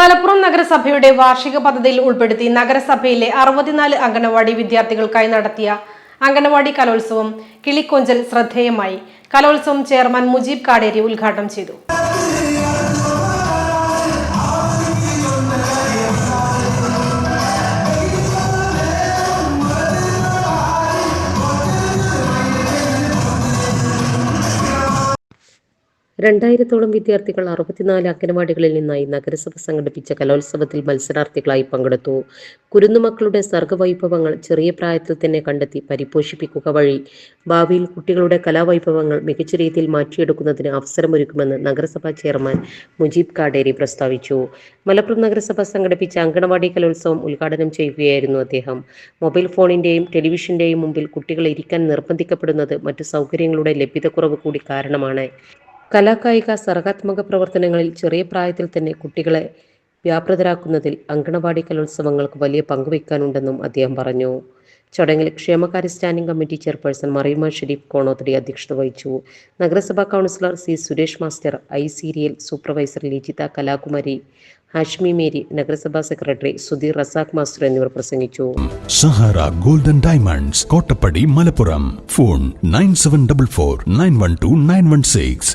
മലപ്പുറം നഗരസഭയുടെ വാർഷിക പദ്ധതിയിൽ ഉൾപ്പെടുത്തി നഗരസഭയിലെ അറുപത്തിനാല് അംഗനവാടി വിദ്യാർത്ഥികൾക്കായി നടത്തിയ അംഗനവാടി കലോത്സവം കിളിക്കൊഞ്ചൽ ശ്രദ്ധേയമായി. കലോത്സവം ചെയർമാൻ മുജീബ് കാടേരി ഉദ്ഘാടനം ചെയ്തു. രണ്ടായിരത്തോളം വിദ്യാർത്ഥികൾ അറുപത്തിനാല് അംഗനവാടികളിൽ നിന്നായി നഗരസഭ സംഘടിപ്പിച്ച കലോത്സവത്തിൽ മത്സരാർത്ഥികളായി പങ്കെടുത്തു. കുരുന്നുമക്കളുടെ സർഗവൈഭവങ്ങൾ ചെറിയ പ്രായത്തിൽ തന്നെ കണ്ടെത്തി പരിപോഷിപ്പിക്കുക വഴി ഭാവിയിൽ കുട്ടികളുടെ കലാവൈഭവങ്ങൾ മികച്ച രീതിയിൽ മാറ്റിയെടുക്കുന്നതിന് അവസരമൊരുക്കുമെന്ന് നഗരസഭാ ചെയർമാൻ മുജീബ് കാടേരി പ്രസ്താവിച്ചു. മലപ്പുറം നഗരസഭ സംഘടിപ്പിച്ച അങ്കണവാടി കലോത്സവം ഉദ്ഘാടനം ചെയ്യുകയായിരുന്നു അദ്ദേഹം. മൊബൈൽ ഫോണിന്റെയും ടെലിവിഷന്റെയും മുമ്പിൽ കുട്ടികൾ ഇരിക്കാൻ നിർബന്ധിക്കപ്പെടുന്നത് മറ്റു സൗകര്യങ്ങളുടെ ലഭ്യതക്കുറവ് കൂടി കാരണമാണ്. കലാകായിക സർഗാത്മക പ്രവർത്തനങ്ങളിൽ ചെറിയ പ്രായത്തിൽ തന്നെ കുട്ടികളെ വ്യാപൃതരാക്കുന്നതിൽ അങ്കണവാടി കലോത്സവങ്ങൾക്ക് വലിയ പങ്കുവയ്ക്കാനുണ്ടെന്നും അദ്ദേഹം പറഞ്ഞു. ചടങ്ങിൽ ക്ഷേമകാര്യ standing committee chairperson Mareema Sharif Konothadi അധ്യക്ഷത വഹിച്ചു. നഗരസഭാ കൗൺസിലർ സി സുരേഷ് മാസ്റ്റർ ഐ സീരിയൽ സൂപ്പർവൈസർ ലിജിത കലാകുമാരി ഹാഷ്മി മേരി നഗരസഭാ സെക്രട്ടറി സുധീർ റസാഖ് മാസ്റ്റർ എന്നിവർ പ്രസംഗിച്ചു. Sahara golden diamonds Kottappadi Malappuram. Phone nine seven double four nine one two nine one six.